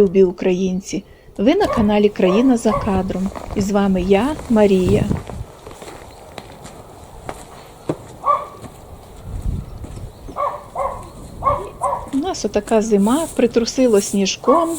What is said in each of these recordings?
любі українці! Ви на каналі Країна за кадром. І з вами я, Марія. У нас отака зима, притрусило сніжком.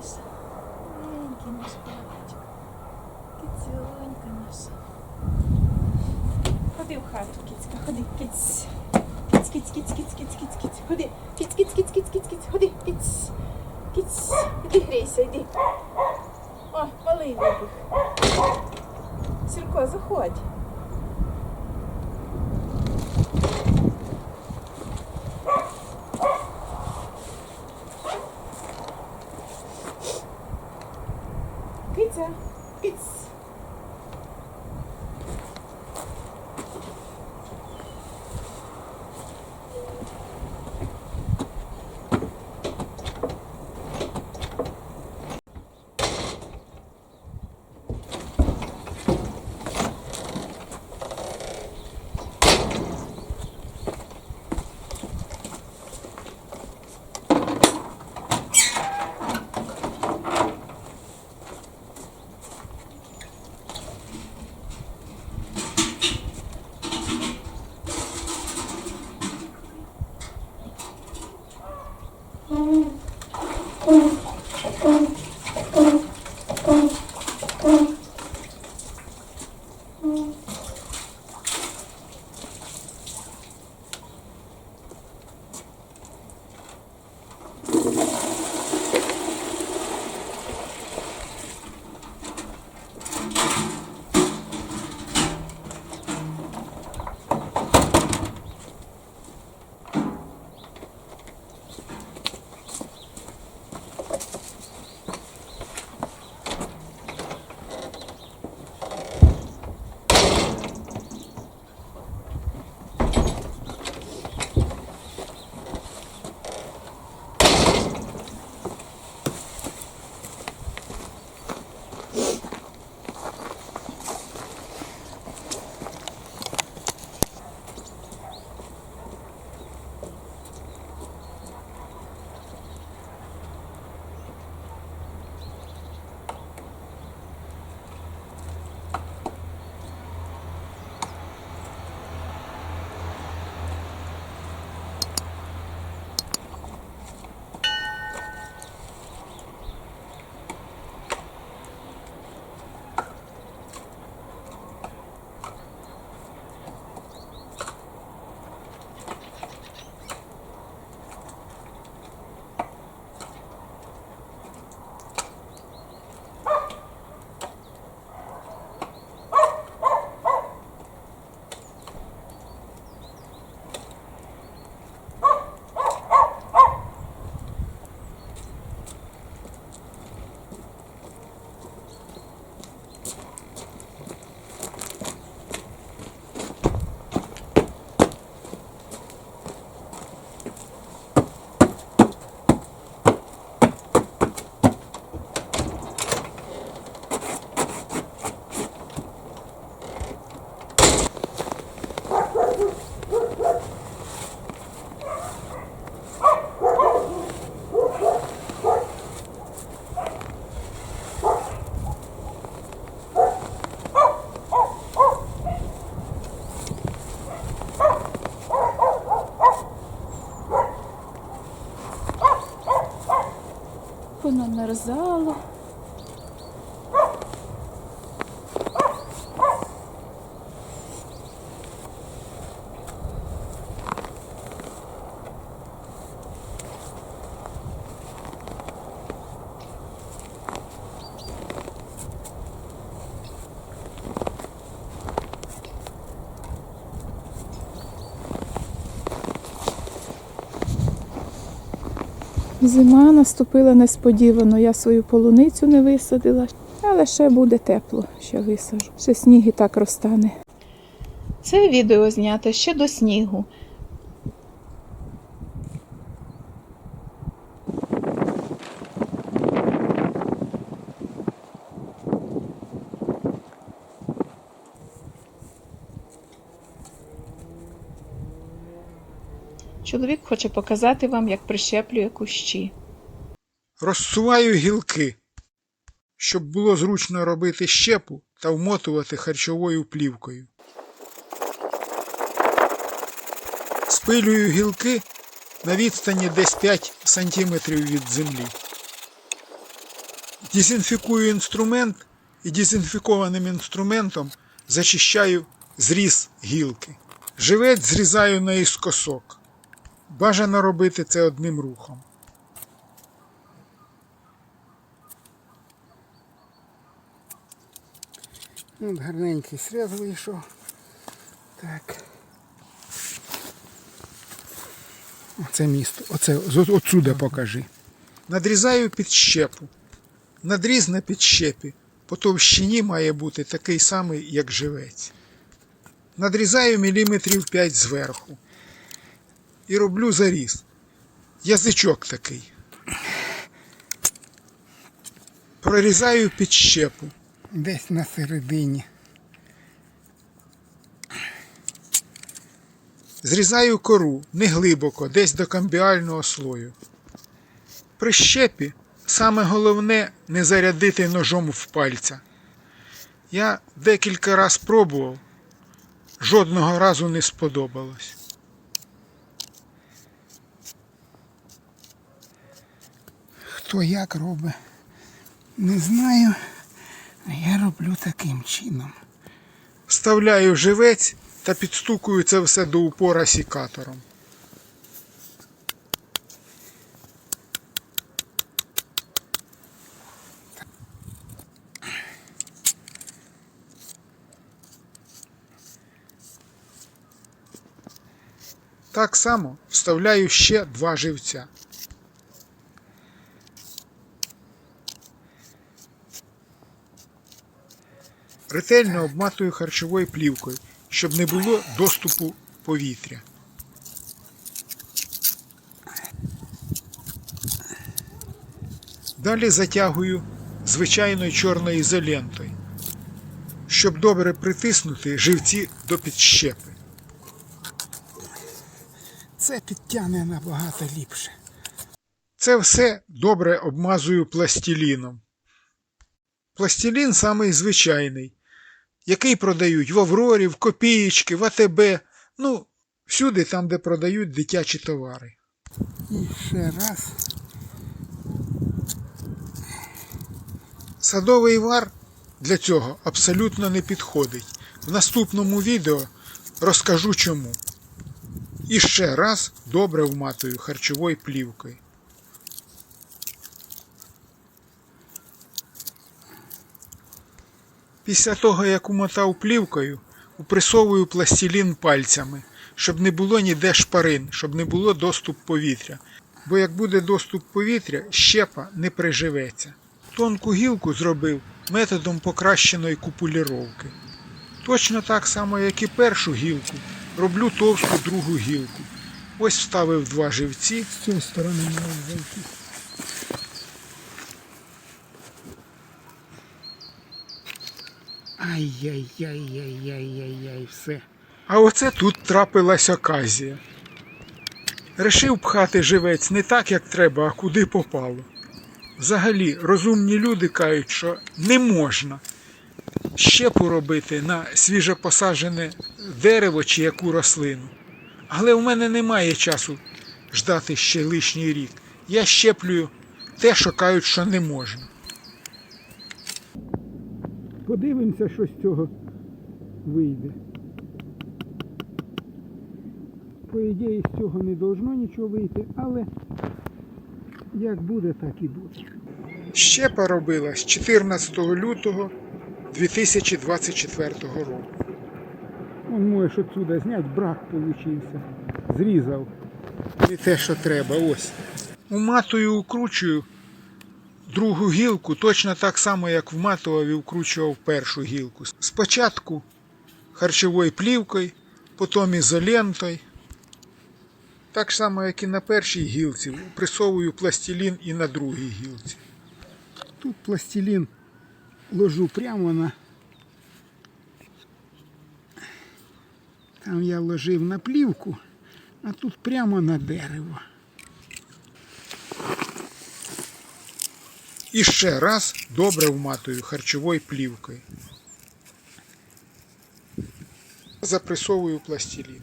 Наша, маленький наш паличок, кицюнька наша. Ходи в хату, кицька, ходи, киць. Киць, киць, киць, киць, киць, киць, киць, ходи. Киць, киць, киць, киць, киць, киць, ходи, киць. Киць, іди грейся, іди. О, малий вибіг. Сірко, заходь. воно мерзало. Зима наступила несподівано. Я свою полуницю не висадила, але ще буде тепло, ще висажу. Ще сніг і так розтане. Це відео знято ще до снігу. Чоловік хоче показати вам, як прищеплює кущі. Розсуваю гілки, щоб було зручно робити щепу та вмотувати харчовою плівкою. Спилюю гілки на відстані десь 5 см від землі. Дезінфікую інструмент і дезінфікованим інструментом зачищаю зріз гілки. Живець зрізаю наіскосок. Бажано робити це одним рухом. От гарненький срез вийшов. Так. Оце місто. Оце отсюди покажи. Надрізаю під щепу. Надріз на підщепі по товщині має бути такий самий, як живець. Надрізаю міліметрів 5 зверху. І роблю заріз. Язичок такий. Прорізаю під щепу. Десь на середині. Зрізаю кору не глибоко, десь до камбіального слою. При щепі саме головне не зарядити ножом в пальця. Я декілька раз пробував, жодного разу не сподобалось. Хто як робить, не знаю. А я роблю таким чином. Вставляю живець та підстукую це все до упора сікатором. Так само вставляю ще два живця. Ретельно обматую харчовою плівкою, щоб не було доступу повітря. Далі затягую звичайною чорною ізолентою, щоб добре притиснути живці до підщепи. Це підтягне набагато ліпше. Це все добре обмазую пластиліном. Пластилін самий звичайний, який продають в Аврорі, в Копієчки, в АТБ, ну, всюди там, де продають дитячі товари. І ще раз. Садовий вар для цього абсолютно не підходить. В наступному відео розкажу чому. І ще раз добре вматую харчовою плівкою. Після того, як умотав плівкою, упресовую пластилін пальцями, щоб не було ніде шпарин, щоб не було доступ повітря. Бо як буде доступ повітря, щепа не приживеться. Тонку гілку зробив методом покращеної купуліровки. Точно так само, як і першу гілку, роблю товсту другу гілку. Ось вставив два живці, З цієї сторони можна Ай-яй-яй-яй-яй-яй-яй, все. а оце тут трапилась оказія. Решив пхати живець не так, як треба, а куди попало. Взагалі, розумні люди кажуть, що не можна щепу робити на свіжопосаджене дерево чи яку рослину. Але в мене немає часу ждати ще лишній рік. Я щеплюю те, що кажуть, що не можна. Подивимося, що з цього вийде. По ідеї, з цього не должно нічого вийти, але як буде, так і буде. Щепа робилась 14 лютого 2024 року. Он можеш отсюда зняти, брак получився. Зрізав. Не те, що треба, ось. Уматую укручую другу гілку точно так само, як вматував і укручував першу гілку. Спочатку харчовою плівкою, потім ізолентою. Так само, як і на першій гілці, присовую пластилін і на другій гілці. Тут пластилін ложу прямо на. Там я ложив на плівку, а тут прямо на дерево. І ще раз добре вматую харчовою плівкою. Запресовую пластилін.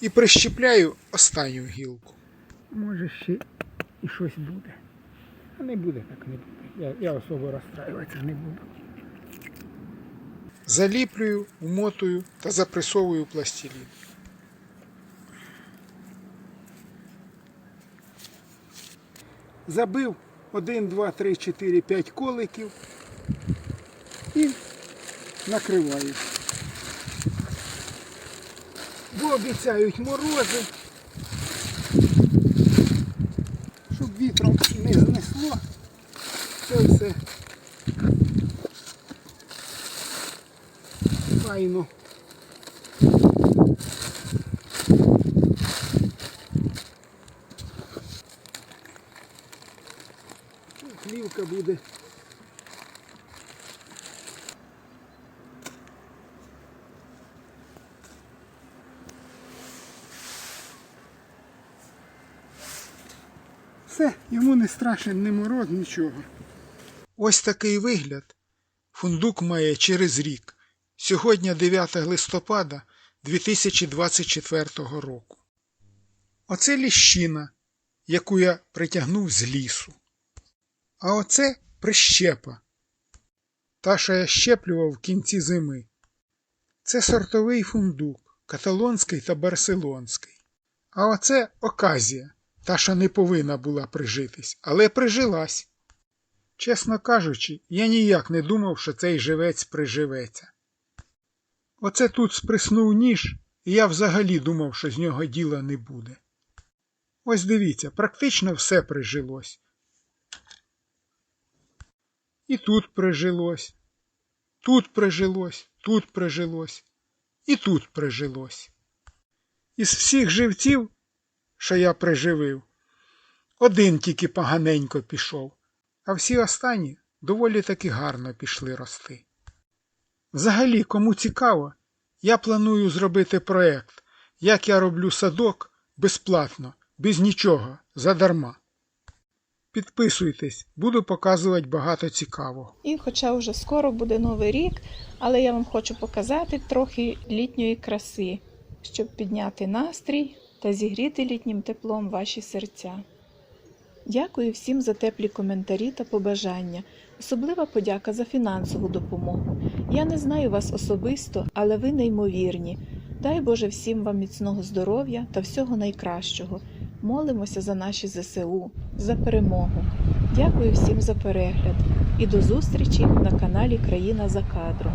І прищепляю останню гілку. Може ще і щось буде. А не буде, так не буде. Я, я особо розстраюватися не буду. Заліплюю, вмотую та запресовую пластилін. Забив 1, 2, 3, 4, 5 коликів і накриваю. Бо обіцяють морози, щоб вітром не знесло. Це все файно. Плівка буде. Все, йому не страшен ні мороз, нічого. Ось такий вигляд фундук має через рік. Сьогодні 9 листопада 2024 року. Оце ліщина, яку я притягнув з лісу. А оце прищепа. Та, що я щеплював в кінці зими. Це сортовий фундук, каталонський та барселонський. А оце оказія, та, що не повинна була прижитись, але прижилась. Чесно кажучи, я ніяк не думав, що цей живець приживеться. Оце тут сприснув ніж, і я взагалі думав, що з нього діла не буде. Ось дивіться, практично все прижилось. І тут прижилось, тут прижилось, тут прижилось, і тут прижилось. Із всіх живців, що я приживив, один тільки поганенько пішов а всі останні доволі таки гарно пішли рости. Взагалі, кому цікаво, я планую зробити проект, як я роблю садок безплатно, без нічого, задарма. Підписуйтесь, буду показувати багато цікавого. І хоча вже скоро буде новий рік, але я вам хочу показати трохи літньої краси, щоб підняти настрій та зігріти літнім теплом ваші серця. Дякую всім за теплі коментарі та побажання. Особлива подяка за фінансову допомогу. Я не знаю вас особисто, але ви неймовірні. Дай Боже всім вам міцного здоров'я та всього найкращого. Молимося за наші ЗСУ, за перемогу. Дякую всім за перегляд і до зустрічі на каналі Країна за кадром.